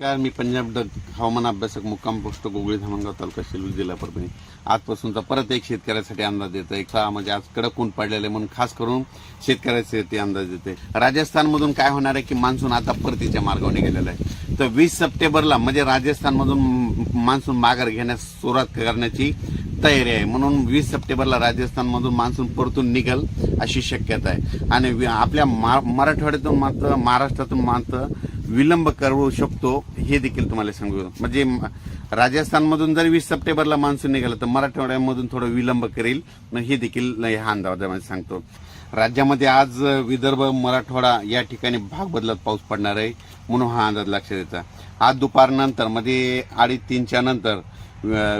नमस्कार मी पंजाब डग हवामान अभ्यासक मुक्काम पोस्ट गोगळी धामणगाव तालुका शेलू जिल्हा परभणी. आजपासूनचा परत एक शेतकऱ्यासाठी अंदाज येतो एक म्हणजे आज कडक ऊन पडलेले म्हणून खास करून शेतकऱ्यासाठी अंदाज देते राजस्थानमधून काय होणार आहे की मान्सून आता परतीच्या मार्गावर गेलेला आहे? तर वीस सप्टेंबरला म्हणजे राजस्थानमधून मान्सून माघार घेण्यास सुरुवात करण्याची तयारी आहे. म्हणून वीस सप्टेंबरला राजस्थानमधून मान्सून परतून निघल अशी शक्यता आहे. आणि आपल्या मा- मराठवाड्यातून मात्र महाराष्ट्रातून मात्र विलंब करू शकतो हे देखील तुम्हाला सांगू. म्हणजे म- राजस्थानमधून जर वीस सप्टेंबरला मान्सून निघाला तर मराठवाड्यामधून थोडं विलंब करेल. मग हे देखील ह्या अंदाजामध्ये सांगतो. राज्यामध्ये आज विदर्भ मराठवाडा या ठिकाणी भाग बदलत पाऊस पडणार आहे म्हणून हा अंदाज लक्षात येतो. आज दुपारनंतर म्हणजे अडीच तीनच्या नंतर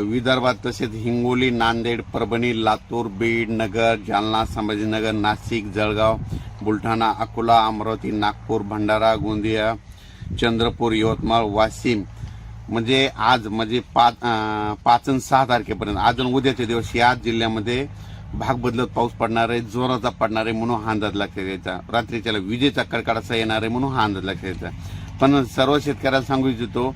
विदर्भात तसेच हिंगोली नांदेड परभणी लातूर बीड नगर जालना संभाजीनगर नाशिक जळगाव बुलढाणा अकोला अमरावती नागपूर भंडारा गोंदिया चंद्रपूर यवतमाळ वाशिम. म्हणजे आज म्हणजे पाच पाच आणि सहा तारखेपर्यंत. आज आणि उद्याच्या दिवस याच जिल्ह्यामध्ये भाग बदलत पाऊस पडणार आहे जोराचा पडणार आहे म्हणून हा अंदाज लक्षात यायचा. रात्रीच्याला विजेचा कडकडाचा येणार आहे म्हणून हा अंदाज लक्षात यायचा. पण सर्व शेतकऱ्याला सांगू इच्छितो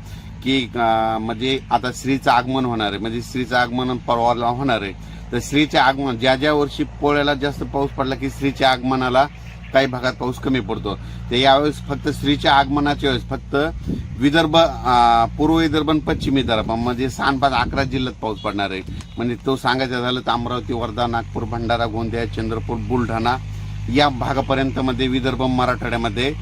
की म्हणजे आता स्त्रीचं आगमन होणार आहे. म्हणजे स्त्रीचं आगमन परवाला होणार आहे. तर स्त्रीचे आगमन ज्या ज्या वर्षी पोळ्याला जास्त पाऊस पडला की स्त्रीच्या आगमनाला काही भागात पाऊस कमी पडतो. ते यावेळेस फक्त स्त्रीच्या आगमनाच्या वेळेस फक्त विदर्भ पूर्व विदर्भ आणि पश्चिम विदर्भ म्हणजे सहा पाच अकरा जिल्ह्यात पाऊस पडणार आहे. म्हणजे तो सांगायचं झालं तर अमरावती वर्धा नागपूर भंडारा गोंदिया चंद्रपूर बुलढाणा या भागापर्यंतमध्ये विदर्भ मराठवाड्यामध्ये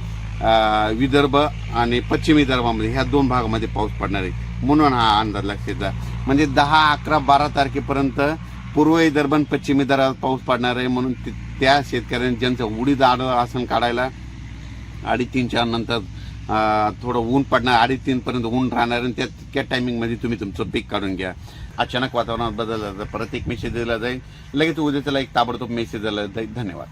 विदर्भ आणि पश्चिम विदर्भामध्ये ह्या दोन भागामध्ये पाऊस पडणार आहे. म्हणून हा अंदाज लक्षात म्हणजे दहा अकरा बारा तारखेपर्यंत पूर्व दरबन पश्चिमी दरात पाऊस पडणार आहे म्हणून ते- त्या शेतकऱ्यांनी ज्यांचं उडीद आड आसन काढायला अडीच नंतर थोडं ऊन पडणार अडीतीनपर्यंत ऊन राहणार आणि त्या तितक्या टायमिंगमध्ये तुम्ही तुमचं पीक काढून घ्या. अचानक वातावरणात बदल झाला परत एक मेसेज दिला जाईल. लगेच उद्या त्याला एक ताबडतोब मेसेज दिला जाईल. धन्यवाद.